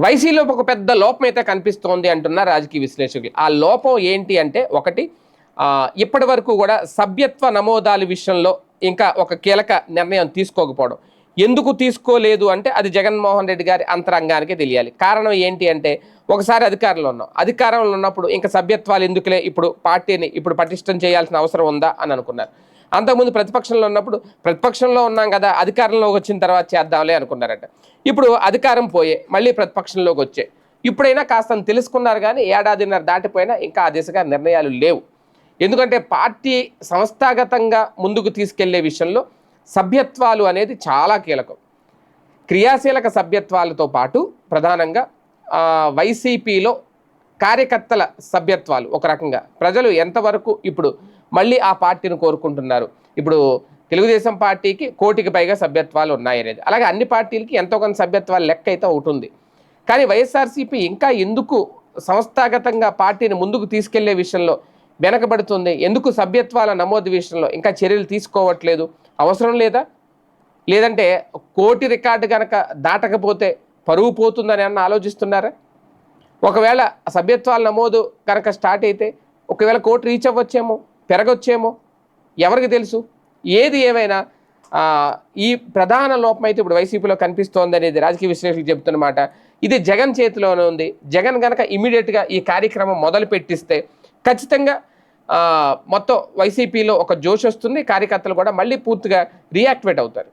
వైసీలో ఒక పెద్ద లోపం అయితే కనిపిస్తోంది అంటున్నారు రాజకీయ విశ్లేషకులు. ఆ లోపం ఏంటి అంటే ఒకటి ఇప్పటి వరకు కూడా సభ్యత్వ నమోదాల విషయంలో ఇంకా ఒక కీలక నిర్ణయం తీసుకోకపోవడం. ఎందుకు తీసుకోలేదు అంటే అది జగన్మోహన్ రెడ్డి గారి అంతరంగానికి తెలియాలి. కారణం ఏంటి అంటే ఒకసారి అధికారంలో ఉన్నాం. అధికారంలో ఉన్నప్పుడు ఇంకా సభ్యత్వాలు ఎందుకులే? ఇప్పుడు పార్టీని ఇప్పుడు పటిష్టం చేయాల్సిన అవసరం ఉందా అని అనుకున్నారు. అంతకుముందు ప్రతిపక్షంలో ఉన్నప్పుడు ప్రతిపక్షంలో ఉన్నాం కదా అధికారంలోకి వచ్చిన తర్వాత చేద్దాంలే అనుకున్నారట. ఇప్పుడు అధికారం పోయే మళ్ళీ ప్రతిపక్షంలోకి వచ్చే. ఇప్పుడైనా కాస్త తెలుసుకున్నారు కానీ ఏడాదిన్నర దాటిపోయినా ఇంకా ఆ దిశగా నిర్ణయాలు లేవు. ఎందుకంటే పార్టీ సంస్థాగతంగా ముందుకు తీసుకెళ్ళే విషయంలో సభ్యత్వాలు అనేది చాలా కీలకం. క్రియాశీలక సభ్యత్వాలతో పాటు ప్రధానంగా వైసీపీలో కార్యకర్తల సభ్యత్వాలు ఒక రకంగా. ప్రజలు ఎంతవరకు ఇప్పుడు మళ్ళీ ఆ పార్టీని కోరుకుంటున్నారు. ఇప్పుడు తెలుగుదేశం పార్టీకి కోటికి పైగా సభ్యత్వాలు ఉన్నాయనేది అలాగే అన్ని పార్టీలకి ఎంతో కొంత సభ్యత్వాలు లెక్క అయితే ఉంటుంది కానీ వైఎస్ఆర్సీపీ ఇంకా ఎందుకు సంస్థాగతంగా పార్టీని ముందుకు తీసుకెళ్ళే విషయంలో వెనకబడుతుంది? ఎందుకు సభ్యత్వాల నమోదు విషయంలో ఇంకా చర్యలు తీసుకోవట్లేదు? అవసరం లేదా? లేదంటే కోటి రికార్డు కనుక దాటకపోతే పరువు పోతుందని అన్న ఆలోచిస్తున్నారా? ఒకవేళ సభ్యత్వాల నమోదు కనుక స్టార్ట్ అయితే ఒకవేళ కోటి రీచ్ అవ్వచ్చేమో? పెరగొచ్చేమో? ఎవరికి తెలుసు? ఏది ఏమైనా ఈ ప్రధాన లోపం అయితే ఇప్పుడు వైసీపీలో కనిపిస్తోంది అనేది రాజకీయ విశ్లేషకులు చెబుతున్నమాట ఇది జగన్ చేతిలోనే ఉంది. జగన్ కనుక ఇమీడియట్గా ఈ కార్యక్రమం మొదలు పెట్టిస్తే ఖచ్చితంగా మొత్తం వైసీపీలో ఒక జోష్ వస్తుంది. కార్యకర్తలు కూడా మళ్ళీ పూర్తిగా రియాక్టివేట్ అవుతారు.